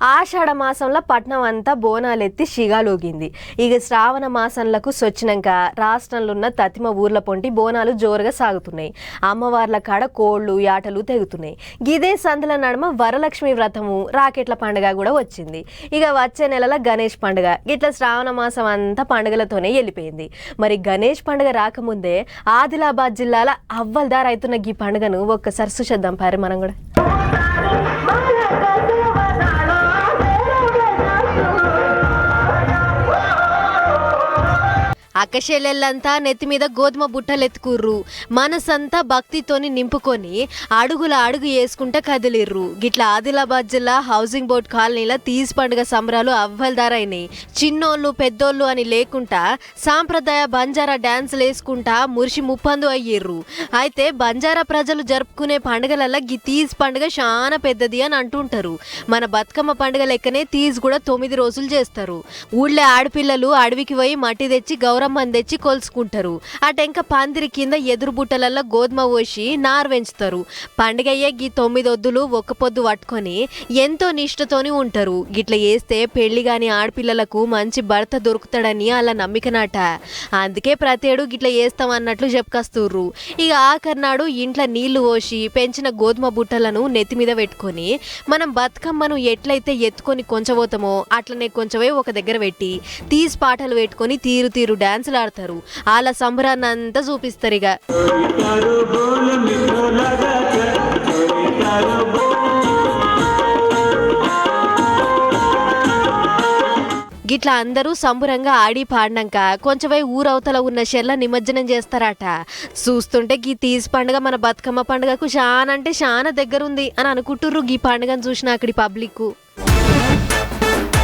ఆషాఢ మాసంలో పట్నం అంతా బోనాలెత్తి షిగాలోగింది ఇక శ్రావణ మాసంలకు సొచ్చినాక రాష్ట్రంలో ఉన్న తతిమ ఊర్ల పొంటి బోనాలు జోరుగా సాగుతున్నాయి. అమ్మవార్ల కాడ కోళ్ళు యాటలు తెగుతున్నాయి. గిదే సందుల నడుమ వరలక్ష్మి వ్రతము రాకెట్ల పండుగ కూడా వచ్చింది. ఇక వచ్చే నెలల గణేష్ పండుగ. ఇట్లా శ్రావణ మాసం అంతా పండుగలతోనే వెళ్ళిపోయింది. మరి గణేష్ పండుగ రాకముందే ఆదిలాబాద్ జిల్లాల అవ్వల్దార్ అవుతున్న ఈ పండుగను ఒక్కసారి సుషద్దాం పారి మనం కూడా. అక్కశెల్లెళ్ళంతా నెత్తి మీద గోధుమ బుట్టలెత్తుకుర్రు. మనసంతా భక్తితోని నింపుకొని అడుగుల అడుగు వేసుకుంటా కదిలిర్రు. గిట్ల ఆదిలాబాద్ జిల్లా హౌసింగ్ బోర్డ్ కాలనీలో తీజ్ పండుగ సంబరాలు అవ్వలదారైనాయి. చిన్నోళ్ళు పెద్దోళ్ళు అని లేకుండా సాంప్రదాయ బంజారా డ్యాన్సులు వేసుకుంటా మురిషి ముప్పందు అయ్యిర్రు. అయితే బంజారా ప్రజలు జరుపుకునే పండుగలల్లో గి తీజ్ పండుగ చాలా పెద్దది అని అంటుంటారు. మన బతుకమ్మ పండుగ లెక్కనే తీజ్ కూడా తొమ్మిది రోజులు చేస్తారు. ఊళ్ళో ఆడపిల్లలు అడవికి పోయి మట్టి తెచ్చి రమ్మని తెచ్చి కొలుసుకుంటారు. ఇంకా పందిరి కింద ఎదురు బుట్టలల్లో గోధుమ పోసి నారు పెంచుతారు పండగయ్యే గీ తొమ్మిది వద్దులు ఒక్క పొద్దు పట్టుకొని ఎంతో నిష్ఠతోని ఉంటారు. గిట్ల చేస్తే పెళ్ళి కాని ఆడపిల్లలకు మంచి భర్త దొరుకుతాడని అలా నమ్మికనాట. అందుకే ప్రతేడు గిట్ల చేస్తాం అన్నట్లు చెప్పుకొస్తుర్రు. ఇక ఆఖరినాడు ఇంట్లో నీళ్ళు పోసి పెంచిన గోధుమ బుట్టలను నెత్తి మీద పెట్టుకొని మనం బతుకమ్మను ఎట్లయితే ఎత్తుకొని కొంచబోతామో అట్లనే కొంచెమే ఒక దగ్గర పెట్టి తీసి పాటలు పెట్టుకొని తీరు తీరు డాన్సులు ఆడతారు వాళ్ళ సంబరాన్ని అంతా చూపిస్తారు ఇక. గిట్లా అందరూ సంబురంగా ఆడి పాడినాక కొంచెమై ఊరవతల ఉన్న షెల్ల నిమజ్జనం చేస్తారట. చూస్తుంటే గీ తీసి పండుగ మన బతుకమ్మ పండుగకు చాలా అంటే చాలా దగ్గరుంది అని అనుకుంటుర్రు గీ పండుగను చూసిన అక్కడి పబ్లిక్